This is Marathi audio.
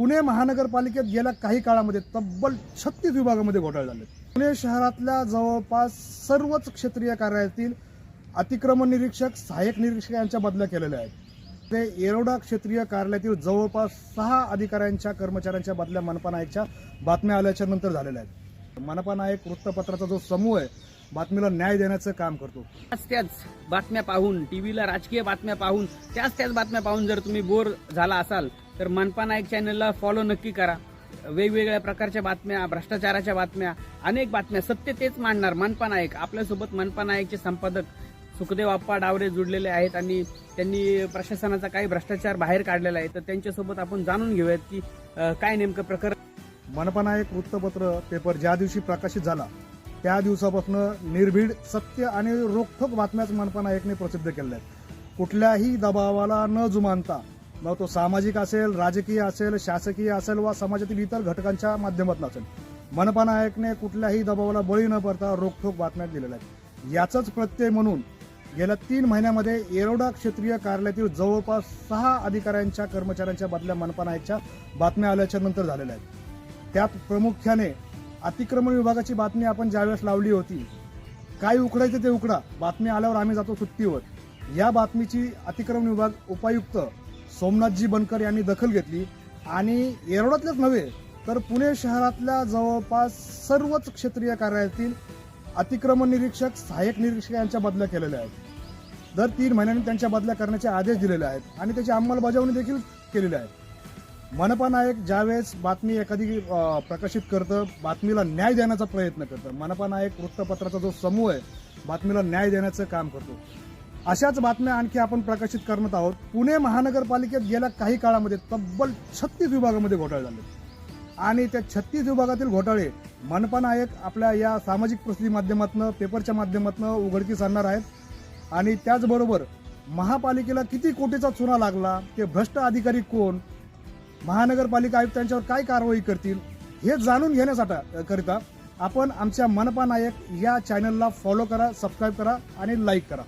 पुणे महानगरपालिकेत गेल्या काही काळामध्ये तब्बल छत्तीस विभागामध्ये घोटाळे झाले. पुणे शहरातल्या जवळपास सर्वच क्षेत्रीय कार्यालयातील अतिक्रमण निरीक्षक सहाय्यक निरीक्षक यांच्या बदल्या केलेल्या आहेत. ते येरोडा क्षेत्रीय कार्यालयातील जवळपास सहा अधिकाऱ्यांच्या कर्मचाऱ्यांच्या बदल्या मनपा नायकच्या बातम्या आल्याच्यानंतर झालेल्या आहेत. मनपा नायक वृत्तपत्राचा जो समूह आहे बातमीला न्याय देण्याचं काम करतो. त्याच त्याच बातम्या पाहून टीव्हीला राजकीय बातम्या पाहून त्याच त्याच बातम्या पाहून जर तुम्ही बोर झाला असाल तर मनपा नाईक चॅनलला फॉलो नक्की करा. वेगवेगळ्या प्रकारच्या बातम्या भ्रष्टाचाराच्या बातम्या अनेक बातम्या. सत्य तेच मांडणार मनपा नाईक आपल्यासोबत मनपा नाईकचे संपादक सुखदेव आप्पा डावरे जुडलेले आहेत आणि त्यांनी प्रशासनाचा काही भ्रष्टाचार बाहेर काढलेला आहे. तर त्यांच्यासोबत आपण जाणून घेऊयात की काय नेमकं प्रकरण. मनपा नायक वृत्तपत्र पेपर ज्या दिवशी प्रकाशित झाला त्या दिवसापासून निर्भीड सत्य आणि रोखठोक बातम्याच मनपा नायकने प्रसिद्ध केलेल्या आहेत कुठल्याही दबावाला न जुमानता मग तो सामाजिक असेल राजकीय असेल शासकीय असेल वा समाजातील इतर घटकांच्या माध्यमातून असेल. मनपा नायकने कुठल्याही दबावाला बळी न पडता रोखठोक बातम्या दिलेल्या आहेत याचाच प्रत्यय म्हणून गेल्या तीन महिन्यामध्ये येरोडा क्षेत्रीय कार्यालयातील जवळपास सहा अधिकाऱ्यांच्या कर्मचाऱ्यांच्या बदल्या मनपा नायकच्या बातम्या आल्याच्यानंतर झालेल्या आहेत. त्यात प्रामुख्याने अतिक्रमण विभागाची बातमी आपण ज्यावेळेस लावली होती काय उकडायचं ते उकडा बातमी आल्यावर आम्ही जातो सुट्टीवर. या बातमीची अतिक्रमण विभाग उपायुक्त सोमनाथजी बनकर यांनी दखल घेतली. आणि येरवड्यातलेच नव्हे तर पुणे शहरातल्या जवळपास सर्वच क्षेत्रीय कार्यालयातील अतिक्रमण निरीक्षक सहाय्यक निरीक्षक यांच्या बदल्या केलेल्या आहेत. दर तीन महिन्यांनी त्यांच्या बदल्या करण्याचे आदेश दिलेले आहेत आणि त्याची अंमलबजावणी देखील केलेली आहे. मनपा नायक ज्यावेळेस बातमी एखादी प्रकाशित करतं बातमीला न्याय देण्याचा प्रयत्न करतं. मनपा नायक वृत्तपत्राचा जो समूह आहे बातमीला न्याय देण्याचं काम करतो. अशाच बातम्या आणखी आपण प्रकाशित करत आहोत. पुणे महानगरपालिकेत गेल्या काही काळामध्ये तब्बल छत्तीस विभागामध्ये घोटाळे झाले. आणि त्या छत्तीस विभागातील घोटाळे मनपा नायक आपल्या या सामाजिक प्रसिद्धी माध्यमातून पेपरच्या माध्यमातून उघडकीस आणणार आहेत. आणि त्याचबरोबर महापालिकेला किती कोटीचा चुना लागला ते भ्रष्ट अधिकारी कोण महानगरपालिका आयुक्तांच्यावर काय कारवाई करतील हे जाणून घेण्यासाठी करिता आपण आमच्या मनपा नायक या चॅनलला फॉलो करा सबस्क्राईब करा आणि लाईक करा.